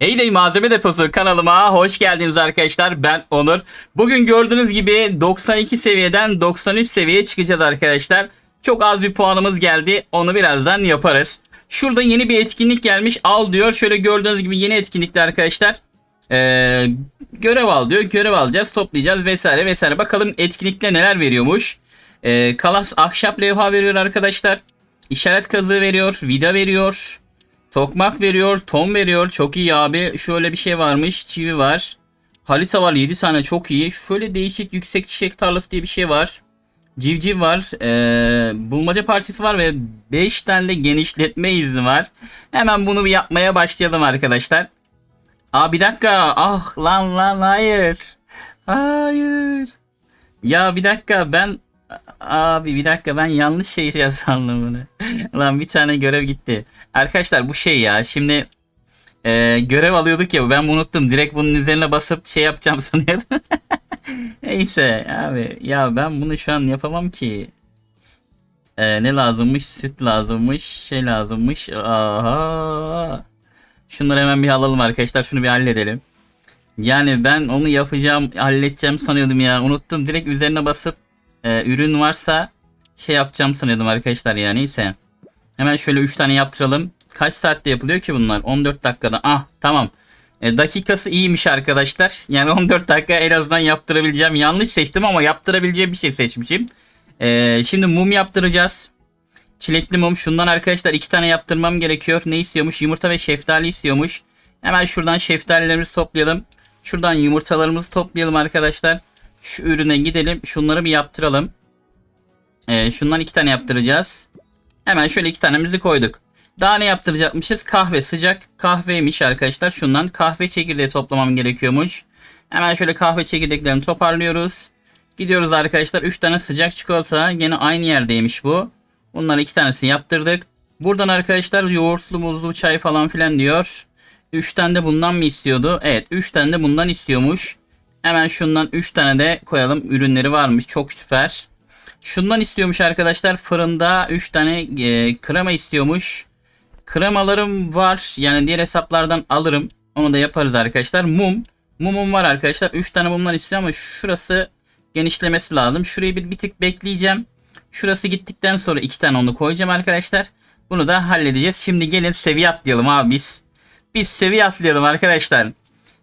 Hey dey malzeme deposu kanalıma hoş geldiniz arkadaşlar. Ben Onur. Bugün gördüğünüz gibi 92 seviyeden 93 seviyeye çıkacağız arkadaşlar. Çok az bir puanımız geldi. Onu birazdan yaparız. Şurada yeni bir etkinlik gelmiş. Al diyor. Şöyle gördüğünüz gibi yeni etkinlikte arkadaşlar. Ee, görev al diyor. Görev alacağız, toplayacağız vesaire vesaire. Bakalım etkinlikte neler veriyormuş. Ee, kalas ahşap levha veriyor arkadaşlar. İşaret kazığı veriyor. Vida veriyor. Tokmak veriyor. Tom veriyor. Çok iyi abi. Şöyle bir şey varmış. Çivi var. Harita var 7 tane çok iyi. Şöyle değişik yüksek çiçek tarlası diye bir şey var. Civciv var. Ee, bulmaca parçası var ve 5 tane de genişletme izni var. Hemen bunu bir yapmaya başlayalım arkadaşlar. Aa bir dakika. Ah lan lan hayır. Hayır. Ya bir dakika ben abi bir dakika ben yanlış şey yazandım bunu. lan bir tane görev gitti. Arkadaşlar bu şey ya şimdi e, görev alıyorduk ya ben unuttum. Direkt bunun üzerine basıp şey yapacağım sanıyordum. Neyse abi ya ben bunu şu an yapamam ki. E, ne lazımmış? Süt lazımmış. Şey lazımmış. Aha. Şunları hemen bir alalım arkadaşlar. Şunu bir halledelim. Yani ben onu yapacağım, halledeceğim sanıyordum ya. Unuttum. Direkt üzerine basıp e, ürün varsa şey yapacağım sanıyordum arkadaşlar ya. Neyse. Hemen şöyle 3 tane yaptıralım. Kaç saatte yapılıyor ki bunlar? 14 dakikada. Ah tamam. E, dakikası iyiymiş arkadaşlar. Yani 14 dakika en azından yaptırabileceğim. Yanlış seçtim ama yaptırabileceğim bir şey seçmişim. E, şimdi mum yaptıracağız. Çilekli mum. Şundan arkadaşlar iki tane yaptırmam gerekiyor. Ne istiyormuş? Yumurta ve şeftali istiyormuş. Hemen şuradan şeftalilerimizi toplayalım. Şuradan yumurtalarımızı toplayalım arkadaşlar. Şu ürüne gidelim. Şunları bir yaptıralım. Ee, şundan iki tane yaptıracağız. Hemen şöyle iki tanemizi koyduk. Daha ne yaptıracakmışız? Kahve sıcak kahveymiş arkadaşlar. Şundan kahve çekirdeği toplamam gerekiyormuş. Hemen şöyle kahve çekirdeklerini toparlıyoruz. Gidiyoruz arkadaşlar. 3 tane sıcak çikolata. Yine aynı yerdeymiş bu. Bunları iki tanesini yaptırdık. Buradan arkadaşlar yoğurtlu muzlu çay falan filan diyor. 3 tane de bundan mı istiyordu? Evet 3 tane de bundan istiyormuş. Hemen şundan 3 tane de koyalım. Ürünleri varmış. Çok süper. Şundan istiyormuş arkadaşlar. Fırında 3 tane e, krema istiyormuş. Kremalarım var. Yani diğer hesaplardan alırım. Onu da yaparız arkadaşlar. Mum. Mumum var arkadaşlar. 3 tane mumdan istiyor ama şurası genişlemesi lazım. Şurayı bir, bir tık bekleyeceğim. Şurası gittikten sonra 2 tane onu koyacağım arkadaşlar. Bunu da halledeceğiz. Şimdi gelin seviye atlayalım abi biz. Biz seviye atlayalım arkadaşlar.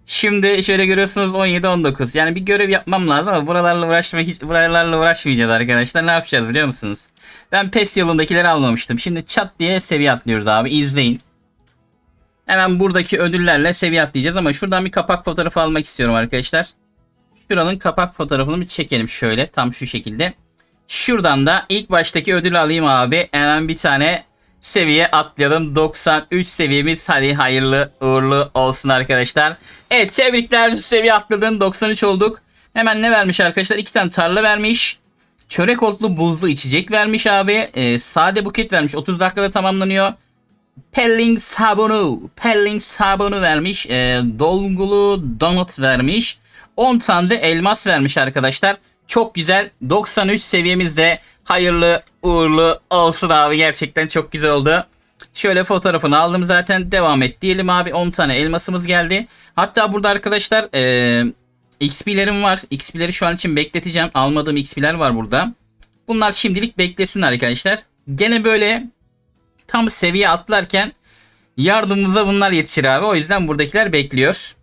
Şimdi şöyle görüyorsunuz 17-19. Yani bir görev yapmam lazım ama buralarla uğraşmak hiç buralarla uğraşmayacağız arkadaşlar. Ne yapacağız biliyor musunuz? Ben PES yolundakileri almamıştım. Şimdi çat diye seviye atlıyoruz abi. İzleyin. Hemen buradaki ödüllerle seviye atlayacağız ama şuradan bir kapak fotoğrafı almak istiyorum arkadaşlar. Şuranın kapak fotoğrafını bir çekelim şöyle tam şu şekilde. Şuradan da ilk baştaki ödülü alayım abi. Hemen bir tane seviye atlayalım. 93 seviyemiz. Hadi hayırlı uğurlu olsun arkadaşlar. Evet tebrikler seviye atladın. 93 olduk. Hemen ne vermiş arkadaşlar? İki tane tarla vermiş. Çörek otlu buzlu içecek vermiş abi. Ee, sade buket vermiş. 30 dakikada tamamlanıyor. Pelling sabunu. Pelling sabunu vermiş. Ee, dolgulu donut vermiş. 10 tane de elmas vermiş arkadaşlar. Çok güzel. 93 seviyemizde hayırlı uğurlu olsun abi. Gerçekten çok güzel oldu. Şöyle fotoğrafını aldım zaten. Devam et diyelim abi. 10 tane elmasımız geldi. Hatta burada arkadaşlar ee, XP'lerim var. XP'leri şu an için bekleteceğim. Almadığım XP'ler var burada. Bunlar şimdilik beklesin arkadaşlar. Gene böyle tam seviye atlarken yardımımıza bunlar yetişir abi. O yüzden buradakiler bekliyor.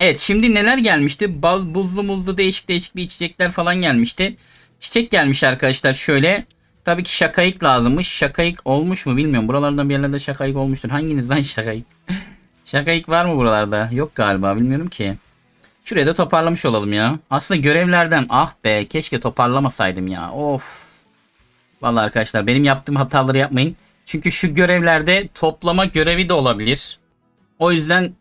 Evet şimdi neler gelmişti? Bal, buzlu muzlu değişik değişik bir içecekler falan gelmişti. Çiçek gelmiş arkadaşlar şöyle. Tabii ki şakayık lazımmış. Şakayık olmuş mu bilmiyorum. Buralardan bir yerlerde şakayık olmuştur. Hanginizden şakayık? şakayık var mı buralarda? Yok galiba bilmiyorum ki. Şuraya da toparlamış olalım ya. Aslında görevlerden ah be keşke toparlamasaydım ya. Of. Vallahi arkadaşlar benim yaptığım hataları yapmayın. Çünkü şu görevlerde toplama görevi de olabilir. O yüzden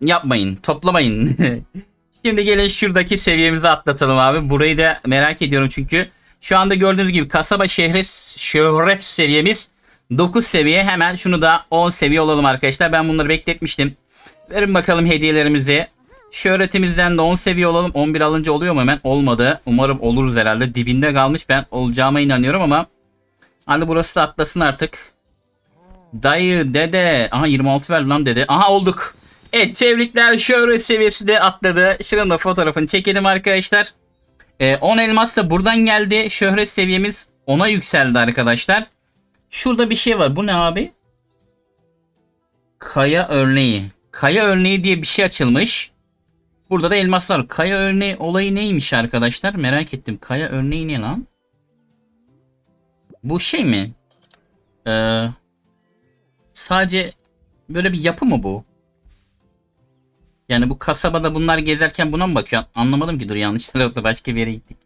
yapmayın. Toplamayın. Şimdi gelin şuradaki seviyemizi atlatalım abi. Burayı da merak ediyorum çünkü. Şu anda gördüğünüz gibi kasaba şehre şöhret seviyemiz 9 seviye. Hemen şunu da 10 seviye olalım arkadaşlar. Ben bunları bekletmiştim. Verin bakalım hediyelerimizi. Şöhretimizden de 10 seviye olalım. 11 alınca oluyor mu hemen? Olmadı. Umarım oluruz herhalde. Dibinde kalmış. Ben olacağıma inanıyorum ama. Hadi burası da atlasın artık. Dayı, dede. Aha 26 ver lan dede. Aha olduk. Evet tebrikler şöhret seviyesi de atladı. Şunun da fotoğrafını çekelim arkadaşlar. Ee, 10 elmas da buradan geldi. Şöhret seviyemiz 10'a yükseldi arkadaşlar. Şurada bir şey var. Bu ne abi? Kaya örneği. Kaya örneği diye bir şey açılmış. Burada da elmaslar. Kaya örneği olayı neymiş arkadaşlar? Merak ettim. Kaya örneği ne lan? Bu şey mi? Ee, sadece böyle bir yapı mı bu? Yani bu kasabada bunlar gezerken buna mı bakıyor? Anlamadım ki dur yanlış tarafta başka bir yere gittik.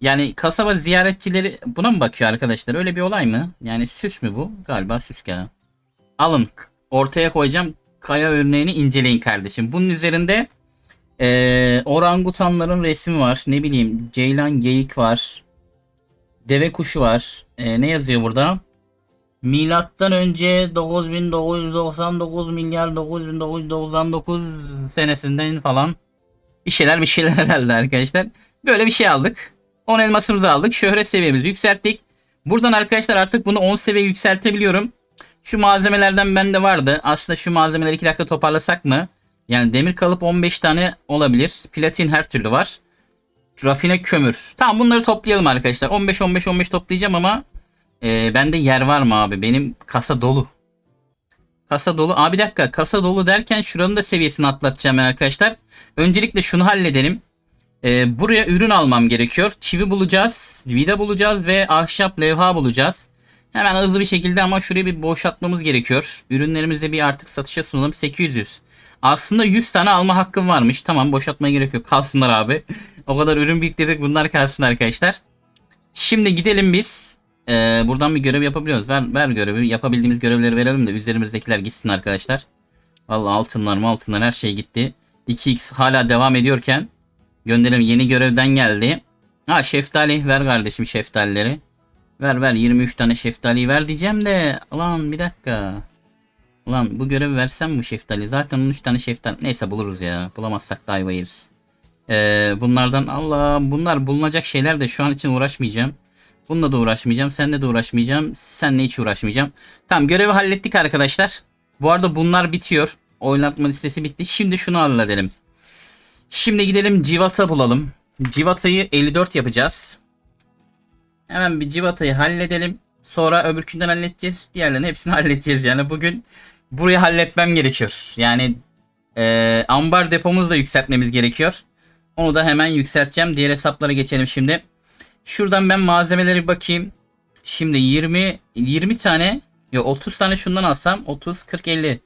Yani kasaba ziyaretçileri buna mı bakıyor arkadaşlar? Öyle bir olay mı? Yani süs mü bu? Galiba süs gene. Alın ortaya koyacağım kaya örneğini inceleyin kardeşim. Bunun üzerinde eee, orangutanların resmi var. Ne bileyim ceylan geyik var. Deve kuşu var. Eee, ne yazıyor burada? Milattan önce 9999 milyar 9999 senesinden falan bir şeyler bir şeyler herhalde arkadaşlar. Böyle bir şey aldık. 10 elmasımızı aldık. Şöhret seviyemizi yükselttik. Buradan arkadaşlar artık bunu 10 seviye yükseltebiliyorum. Şu malzemelerden bende vardı. Aslında şu malzemeleri 2 dakika toparlasak mı? Yani demir kalıp 15 tane olabilir. Platin her türlü var. Rafine kömür. Tamam bunları toplayalım arkadaşlar. 15 15 15 toplayacağım ama e, bende yer var mı abi? Benim kasa dolu. Kasa dolu. Abi bir dakika. Kasa dolu derken şuranın da seviyesini atlatacağım arkadaşlar. Öncelikle şunu halledelim. Ee, buraya ürün almam gerekiyor. Çivi bulacağız, vida bulacağız ve ahşap levha bulacağız. Hemen hızlı bir şekilde ama şurayı bir boşaltmamız gerekiyor. Ürünlerimizi bir artık satışa sunalım. 800. Aslında 100 tane alma hakkım varmış. Tamam boşaltmaya gerek yok. Kalsınlar abi. o kadar ürün biriktirdik. Bunlar kalsın arkadaşlar. Şimdi gidelim biz. Ee, buradan bir görev yapabiliyoruz. Ver, ver görevi. Yapabildiğimiz görevleri verelim de üzerimizdekiler gitsin arkadaşlar. Vallahi altınlar mı altınlar her şey gitti. 2x hala devam ediyorken Gönderim yeni görevden geldi. Ha şeftali ver kardeşim şeftalileri. Ver ver 23 tane şeftali ver diyeceğim de. Ulan bir dakika. Ulan bu görevi versem mi şeftali? Zaten 13 tane şeftali. Neyse buluruz ya. Bulamazsak da ayva. Ee, bunlardan Allah bunlar bulunacak şeyler de şu an için uğraşmayacağım. Bununla da uğraşmayacağım. Seninle de uğraşmayacağım. Seninle hiç uğraşmayacağım. Tamam görevi hallettik arkadaşlar. Bu arada bunlar bitiyor. Oynatma listesi bitti. Şimdi şunu halledelim. Şimdi gidelim civata bulalım. Civatayı 54 yapacağız. Hemen bir civatayı halledelim. Sonra öbürkünden halledeceğiz. Diğerlerini hepsini halledeceğiz. Yani bugün burayı halletmem gerekiyor. Yani e, ambar depomuzu da yükseltmemiz gerekiyor. Onu da hemen yükselteceğim. Diğer hesaplara geçelim şimdi. Şuradan ben malzemeleri bakayım. Şimdi 20 20 tane yok 30 tane şundan alsam 30 40 50.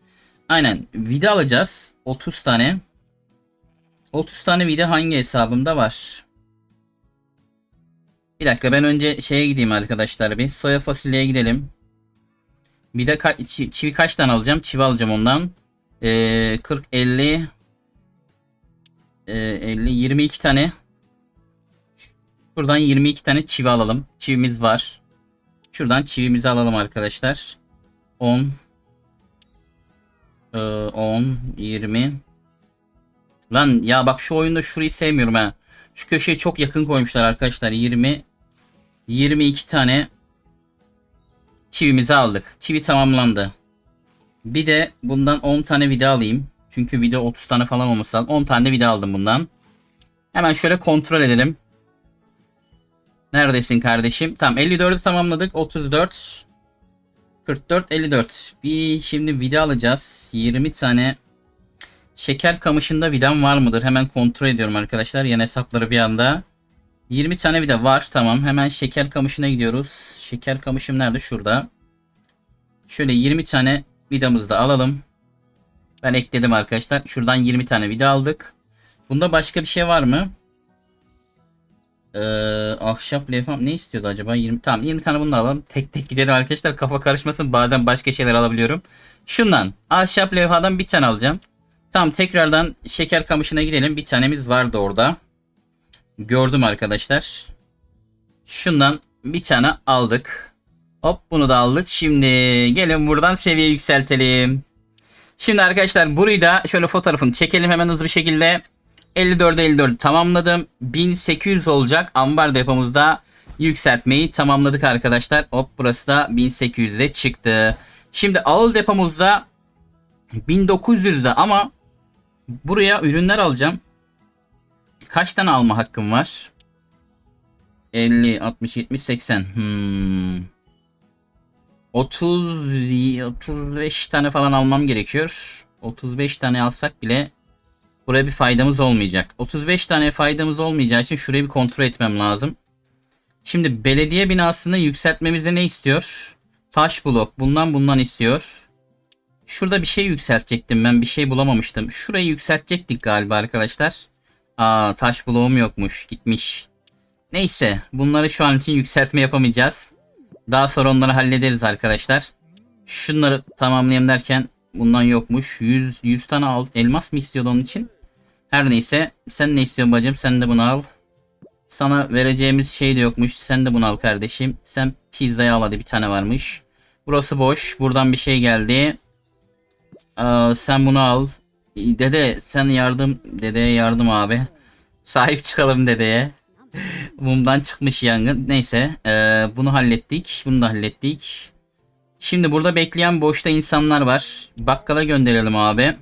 Aynen vida alacağız. 30 tane. 30 tane vida hangi hesabımda var? Bir dakika ben önce şeye gideyim arkadaşlar bir. Soya fasulyeye gidelim. Bir de ka- çi- çivi kaç tane alacağım? Çivi alacağım ondan. Ee, 40 50 ee, 50 22 tane. Buradan 22 tane çivi alalım. Çivimiz var. Şuradan çivimizi alalım arkadaşlar. 10 ee, 10 20 Lan ya bak şu oyunda şurayı sevmiyorum ha. Şu köşeye çok yakın koymuşlar arkadaşlar. 20 22 tane çivimizi aldık. Çivi tamamlandı. Bir de bundan 10 tane vida alayım. Çünkü video 30 tane falan olması lazım. 10 tane vida aldım bundan. Hemen şöyle kontrol edelim. Neredesin kardeşim? Tamam 54'ü tamamladık. 34 44 54. Bir şimdi vida alacağız. 20 tane Şeker kamışında vidam var mıdır? Hemen kontrol ediyorum arkadaşlar. Yan hesapları bir anda. 20 tane vida var. Tamam. Hemen şeker kamışına gidiyoruz. Şeker kamışım nerede? Şurada. Şöyle 20 tane vidamızı da alalım. Ben ekledim arkadaşlar. Şuradan 20 tane vida aldık. Bunda başka bir şey var mı? Ee, ahşap levham ne istiyordu acaba? 20 tamam 20 tane bunu alalım. Tek tek gidelim arkadaşlar. Kafa karışmasın. Bazen başka şeyler alabiliyorum. Şundan ahşap levhadan bir tane alacağım. Tamam tekrardan şeker kamışına gidelim. Bir tanemiz vardı orada. Gördüm arkadaşlar. Şundan bir tane aldık. Hop bunu da aldık. Şimdi gelin buradan seviye yükseltelim. Şimdi arkadaşlar burayı da şöyle fotoğrafını çekelim hemen hızlı bir şekilde. 54'e 54 tamamladım. 1800 olacak. Ambar depomuzda yükseltmeyi tamamladık arkadaşlar. Hop burası da 1800'de çıktı. Şimdi ağıl depomuzda 1900'de ama buraya ürünler alacağım. Kaç tane alma hakkım var? 50, 60, 70, 80. Hmm. 30, 35 tane falan almam gerekiyor. 35 tane alsak bile buraya bir faydamız olmayacak. 35 tane faydamız olmayacağı için şurayı bir kontrol etmem lazım. Şimdi belediye binasını yükseltmemize ne istiyor? Taş blok. Bundan bundan istiyor. Şurada bir şey yükseltecektim ben. Bir şey bulamamıştım. Şurayı yükseltecektik galiba arkadaşlar. Aa taş bloğum yokmuş. Gitmiş. Neyse. Bunları şu an için yükseltme yapamayacağız. Daha sonra onları hallederiz arkadaşlar. Şunları tamamlayayım derken bundan yokmuş. 100, 100 tane. Elmas mı istiyordu onun için? Her neyse. Sen ne istiyorsun bacım? Sen de bunu al. Sana vereceğimiz şey de yokmuş. Sen de bunu al kardeşim. Sen pizzayı al hadi bir tane varmış. Burası boş. Buradan bir şey geldi. Aa, sen bunu al. Dede sen yardım. Dedeye yardım abi. Sahip çıkalım dedeye. Mumdan çıkmış yangın. Neyse. ee, bunu hallettik. Bunu da hallettik. Şimdi burada bekleyen boşta insanlar var. Bakkala gönderelim abi.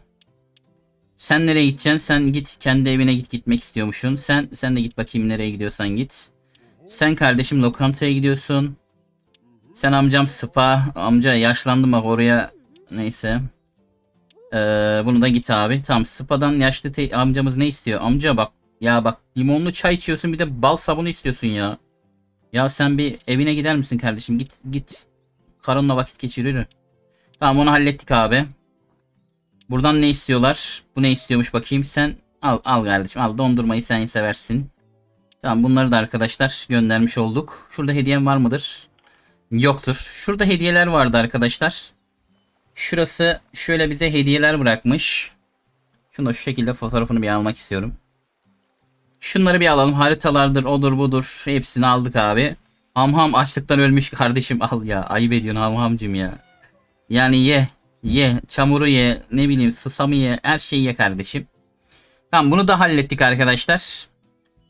Sen nereye gideceksin? Sen git kendi evine git gitmek istiyormuşsun. Sen sen de git bakayım nereye gidiyorsan git. Sen kardeşim lokantaya gidiyorsun. Sen amcam spa. Amca yaşlandım bak oraya. Neyse. Ee, bunu da git abi. Tamam spadan yaşlı amcamız ne istiyor? Amca bak. Ya bak limonlu çay içiyorsun bir de bal sabunu istiyorsun ya. Ya sen bir evine gider misin kardeşim? Git git. Karınla vakit geçir yürü. Tamam onu hallettik abi. Buradan ne istiyorlar? Bu ne istiyormuş bakayım. Sen al al kardeşim al dondurmayı sen seversin. Tamam bunları da arkadaşlar göndermiş olduk. Şurada hediyem var mıdır? Yoktur. Şurada hediyeler vardı arkadaşlar. Şurası şöyle bize hediyeler bırakmış. Şunu da şu şekilde fotoğrafını bir almak istiyorum. Şunları bir alalım. Haritalardır, odur budur. Hepsini aldık abi. Hamham açlıktan ölmüş kardeşim al ya. Ayıp ediyorsun hamhamcım ya. Yani ye. Ye. Çamuru ye. Ne bileyim susamı ye. Her şeyi ye kardeşim. Tamam bunu da hallettik arkadaşlar.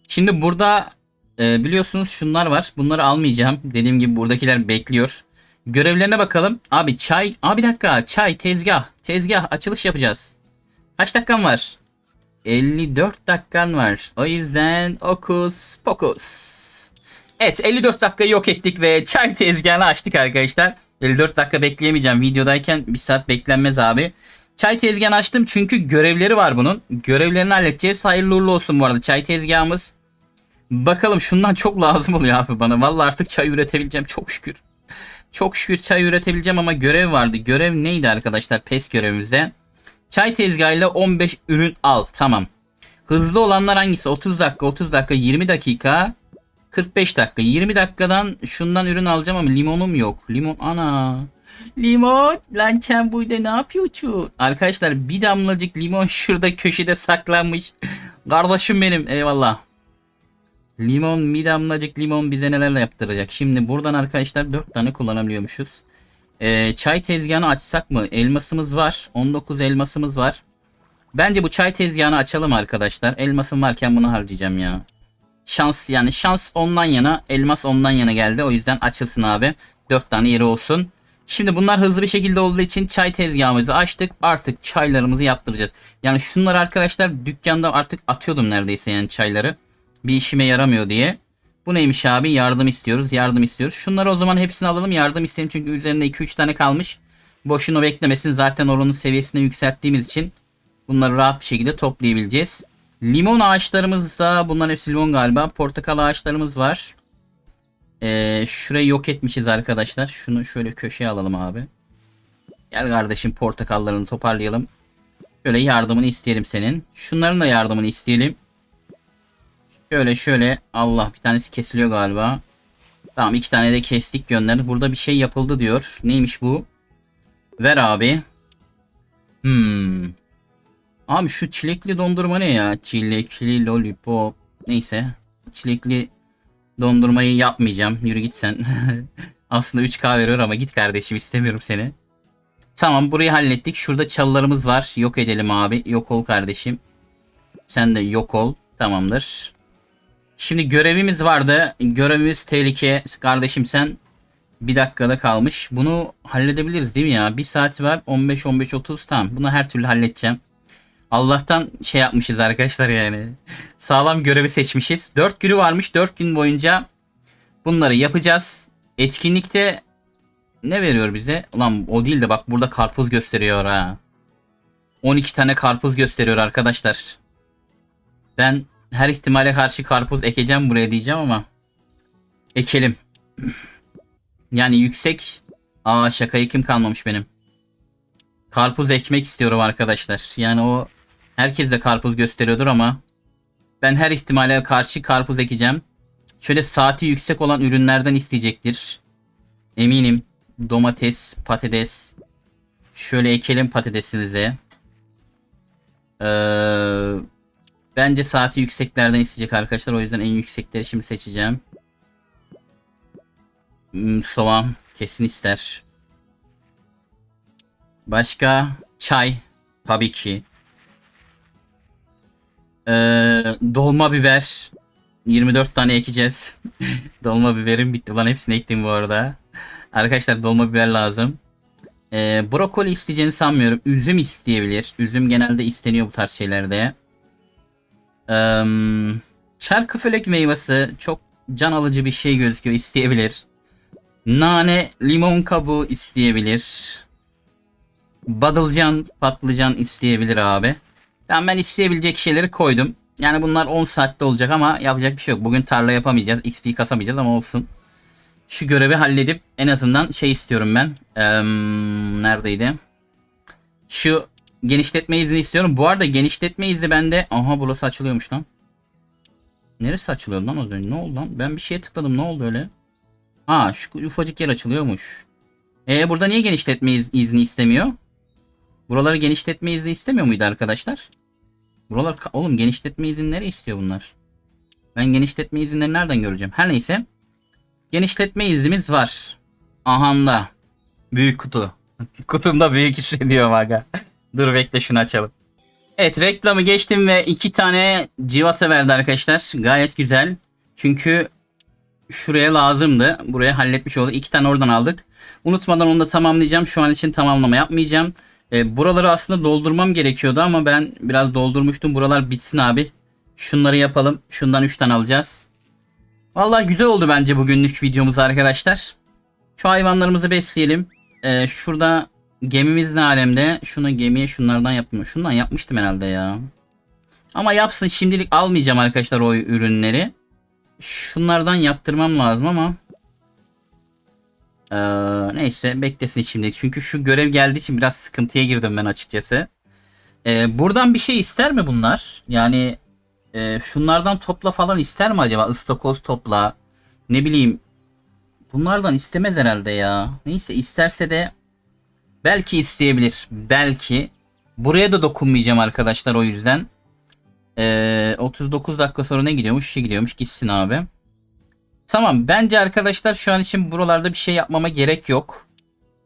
Şimdi burada e, biliyorsunuz şunlar var. Bunları almayacağım. Dediğim gibi buradakiler bekliyor. Görevlerine bakalım. Abi çay. Abi bir dakika. Çay tezgah. Tezgah açılış yapacağız. Kaç dakikan var? 54 dakikan var. O yüzden okus pokus. Evet 54 dakikayı yok ettik ve çay tezgahını açtık arkadaşlar. 54 dakika bekleyemeyeceğim. Videodayken bir saat beklenmez abi. Çay tezgahını açtım çünkü görevleri var bunun. Görevlerini halledeceğiz. Hayırlı uğurlu olsun bu arada çay tezgahımız. Bakalım şundan çok lazım oluyor abi bana. Vallahi artık çay üretebileceğim çok şükür. Çok şükür çay üretebileceğim ama görev vardı. Görev neydi arkadaşlar PES görevimizde? Çay tezgahıyla 15 ürün al. Tamam. Hızlı olanlar hangisi? 30 dakika, 30 dakika, 20 dakika, 45 dakika. 20 dakikadan şundan ürün alacağım ama limonum yok. Limon ana. Limon lan sen burada ne yapıyorsun? Arkadaşlar bir damlacık limon şurada köşede saklanmış. Kardeşim benim eyvallah. Limon bir damlacık limon bize neler yaptıracak. Şimdi buradan arkadaşlar 4 tane kullanabiliyormuşuz. Ee, çay tezgahını açsak mı? Elmasımız var. 19 elmasımız var. Bence bu çay tezgahını açalım arkadaşlar. Elmasım varken bunu harcayacağım ya. Şans yani şans ondan yana, elmas ondan yana geldi. O yüzden açılsın abi. 4 tane yeri olsun. Şimdi bunlar hızlı bir şekilde olduğu için çay tezgahımızı açtık. Artık çaylarımızı yaptıracağız. Yani şunları arkadaşlar dükkanda artık atıyordum neredeyse yani çayları. Bir işime yaramıyor diye. Bu neymiş abi? Yardım istiyoruz. Yardım istiyoruz. Şunları o zaman hepsini alalım. Yardım isteyelim çünkü üzerinde 2-3 tane kalmış. Boşuna beklemesin. Zaten oranın seviyesini yükselttiğimiz için bunları rahat bir şekilde toplayabileceğiz. Limon ağaçlarımız da bunların hepsi limon galiba. Portakal ağaçlarımız var. Ee, şurayı yok etmişiz arkadaşlar. Şunu şöyle köşeye alalım abi. Gel kardeşim portakallarını toparlayalım. Şöyle yardımını isteyelim senin. Şunların da yardımını isteyelim. Şöyle şöyle. Allah bir tanesi kesiliyor galiba. Tamam iki tane de kestik gönderdik. Burada bir şey yapıldı diyor. Neymiş bu? Ver abi. Hmm. Abi şu çilekli dondurma ne ya? Çilekli lollipop. Neyse. Çilekli dondurmayı yapmayacağım. Yürü git sen. Aslında 3K veriyor ama git kardeşim istemiyorum seni. Tamam burayı hallettik. Şurada çalılarımız var. Yok edelim abi. Yok ol kardeşim. Sen de yok ol. Tamamdır. Şimdi görevimiz vardı. Görevimiz tehlike. Kardeşim sen Bir dakikada kalmış. Bunu halledebiliriz değil mi ya? Bir saat var. 15-15-30 tamam. Bunu her türlü halledeceğim. Allah'tan şey yapmışız arkadaşlar yani. Sağlam görevi seçmişiz. 4 günü varmış. 4 gün boyunca bunları yapacağız. Etkinlikte ne veriyor bize? Ulan o değil de bak burada karpuz gösteriyor ha. 12 tane karpuz gösteriyor arkadaşlar. Ben her ihtimale karşı karpuz ekeceğim buraya diyeceğim ama ekelim. Yani yüksek. Aa şakayı kim kalmamış benim. Karpuz ekmek istiyorum arkadaşlar. Yani o herkes de karpuz gösteriyordur ama ben her ihtimale karşı karpuz ekeceğim. Şöyle saati yüksek olan ürünlerden isteyecektir. Eminim. Domates, patates. Şöyle ekelim patatesinize. Ee, bence saati yükseklerden isteyecek arkadaşlar. O yüzden en yüksekleri şimdi seçeceğim. Hmm, soğan kesin ister. Başka çay tabii ki. Ee, dolma biber 24 tane ekeceğiz. dolma biberim bitti. Lan hepsini ektim bu arada. Arkadaşlar dolma biber lazım. Ee, brokoli isteyeceğini sanmıyorum. Üzüm isteyebilir. Üzüm genelde isteniyor bu tarz şeylerde. Ee, çarkıfelek meyvesi çok can alıcı bir şey gözüküyor. isteyebilir. Nane, limon kabuğu isteyebilir. Badılcan, patlıcan isteyebilir abi. Ben ben isteyebilecek şeyleri koydum. Yani bunlar 10 saatte olacak ama yapacak bir şey yok. Bugün tarla yapamayacağız. XP kasamayacağız ama olsun. Şu görevi halledip en azından şey istiyorum ben. Ee, neredeydi? Şu genişletme izni istiyorum. Bu arada genişletme izni bende... Aha burası açılıyormuş lan. Neresi açılıyor lan az önce? Ne oldu lan? Ben bir şeye tıkladım. Ne oldu öyle? Ha şu ufacık yer açılıyormuş. E burada niye genişletme iz- izni istemiyor? Buraları genişletme izni istemiyor muydu arkadaşlar? Buralar oğlum genişletme izinleri istiyor bunlar. Ben genişletme izinleri nereden göreceğim? Her neyse. Genişletme iznimiz var. Ahanda. Büyük kutu. Kutumda büyük hissediyorum aga. Dur bekle şunu açalım. Evet reklamı geçtim ve iki tane civata verdi arkadaşlar. Gayet güzel. Çünkü şuraya lazımdı. Buraya halletmiş olduk. İki tane oradan aldık. Unutmadan onu da tamamlayacağım. Şu an için tamamlama yapmayacağım. E, buraları aslında doldurmam gerekiyordu ama ben biraz doldurmuştum. Buralar bitsin abi. Şunları yapalım. Şundan 3 tane alacağız. Vallahi güzel oldu bence bugünlük videomuz arkadaşlar. Şu hayvanlarımızı besleyelim. E, şurada gemimiz ne alemde? Şunu gemiye şunlardan yaptım. Şundan yapmıştım herhalde ya. Ama yapsın şimdilik almayacağım arkadaşlar o ürünleri. Şunlardan yaptırmam lazım ama ee, neyse beklesin şimdi. Çünkü şu görev geldiği için biraz sıkıntıya girdim ben açıkçası. Ee, buradan bir şey ister mi bunlar? Yani e, şunlardan topla falan ister mi acaba? Istakoz topla. Ne bileyim. Bunlardan istemez herhalde ya. Neyse isterse de belki isteyebilir. Belki. Buraya da dokunmayacağım arkadaşlar o yüzden. Ee, 39 dakika sonra ne gidiyormuş? Şey gidiyormuş. Gitsin abi. Tamam bence arkadaşlar şu an için buralarda bir şey yapmama gerek yok.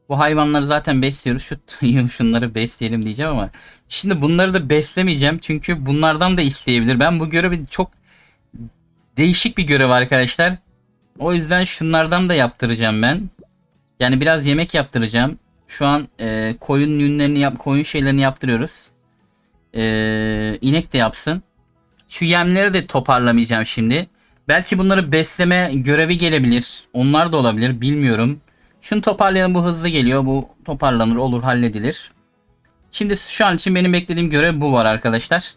Bu hayvanları zaten besliyoruz. Şu şunları besleyelim diyeceğim ama şimdi bunları da beslemeyeceğim çünkü bunlardan da isteyebilir. Ben bu görevi çok değişik bir görev arkadaşlar. O yüzden şunlardan da yaptıracağım ben. Yani biraz yemek yaptıracağım. Şu an e, koyun yünlerini yap, koyun şeylerini yaptırıyoruz. E, inek de yapsın. Şu yemleri de toparlamayacağım şimdi. Belki bunları besleme görevi gelebilir. Onlar da olabilir. Bilmiyorum. Şunu toparlayalım. Bu hızlı geliyor. Bu toparlanır. Olur. Halledilir. Şimdi şu an için benim beklediğim görev bu var arkadaşlar.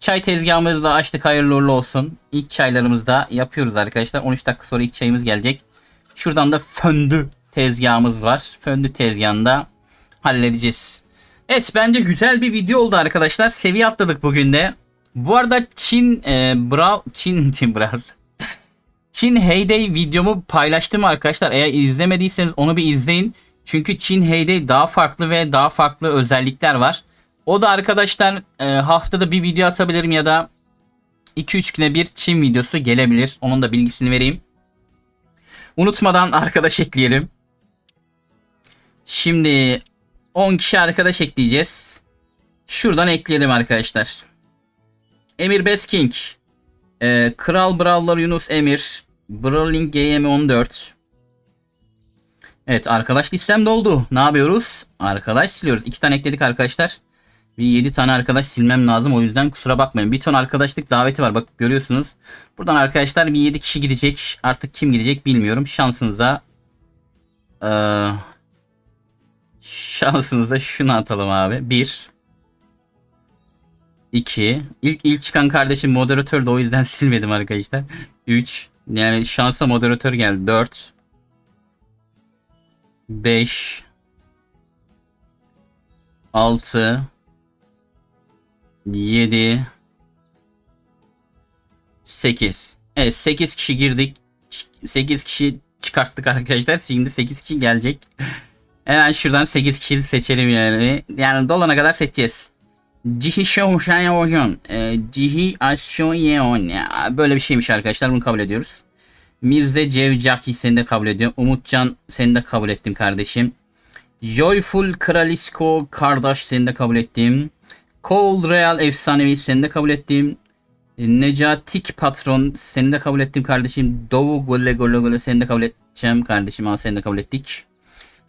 Çay tezgahımızı da açtık. Hayırlı uğurlu olsun. İlk çaylarımızı da yapıyoruz arkadaşlar. 13 dakika sonra ilk çayımız gelecek. Şuradan da föndü tezgahımız var. Föndü tezgahında halledeceğiz. Evet bence güzel bir video oldu arkadaşlar. Seviye atladık bugün de. Bu arada Çin e, Brav Çin Çin biraz Çin Heyday videomu paylaştım arkadaşlar. Eğer izlemediyseniz onu bir izleyin. Çünkü Çin Heyday daha farklı ve daha farklı özellikler var. O da arkadaşlar e, haftada bir video atabilirim ya da 2-3 güne bir Çin videosu gelebilir. Onun da bilgisini vereyim. Unutmadan arkadaş ekleyelim. Şimdi 10 kişi arkadaş ekleyeceğiz. Şuradan ekleyelim arkadaşlar. Emir Besking. Ee, Kral Brawler Yunus Emir. Brawling GM 14. Evet arkadaş listem doldu. Ne yapıyoruz? Arkadaş siliyoruz. İki tane ekledik arkadaşlar. Bir 7 tane arkadaş silmem lazım. O yüzden kusura bakmayın. Bir ton arkadaşlık daveti var. Bak görüyorsunuz. Buradan arkadaşlar bir 7 kişi gidecek. Artık kim gidecek bilmiyorum. Şansınıza eee şansınıza şunu atalım abi. 1 2 İlk ilk çıkan kardeşim moderatör de o yüzden silmedim arkadaşlar. 3 yani şansa moderatör geldi. 4 5 6 7 8 Evet 8 kişi girdik. 8 kişi çıkarttık arkadaşlar. Şimdi 8 kişi gelecek. Hemen şuradan 8 kişi seçelim yani. Yani dolana kadar seçeceğiz. Cihi Shoshayon. Cihi Ashoyeon. Ya, Böyle bir şeymiş arkadaşlar. Bunu kabul ediyoruz. Mirze Cevcaki seni de kabul ediyorum. Umutcan seni de kabul ettim kardeşim. Joyful Kralisko kardeş seni de kabul ettim. Cold Real Efsanevi seni de kabul ettim. Necatik Patron seni de kabul ettim kardeşim. Doğu Gole Gole Gole seni de kabul edeceğim kardeşim. Al seni de kabul ettik.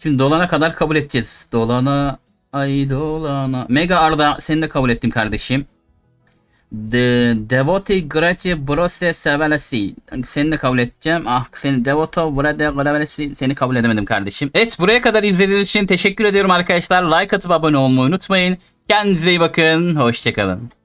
Şimdi dolana kadar kabul edeceğiz. Dolana ay dolana. Mega Arda seni de kabul ettim kardeşim. De Devoti Grace Brose Sevelesi. Seni de kabul edeceğim. Ah seni Devoto Brade Gravelesi seni kabul edemedim kardeşim. Evet buraya kadar izlediğiniz için teşekkür ediyorum arkadaşlar. Like atıp abone olmayı unutmayın. Kendinize iyi bakın. Hoşçakalın.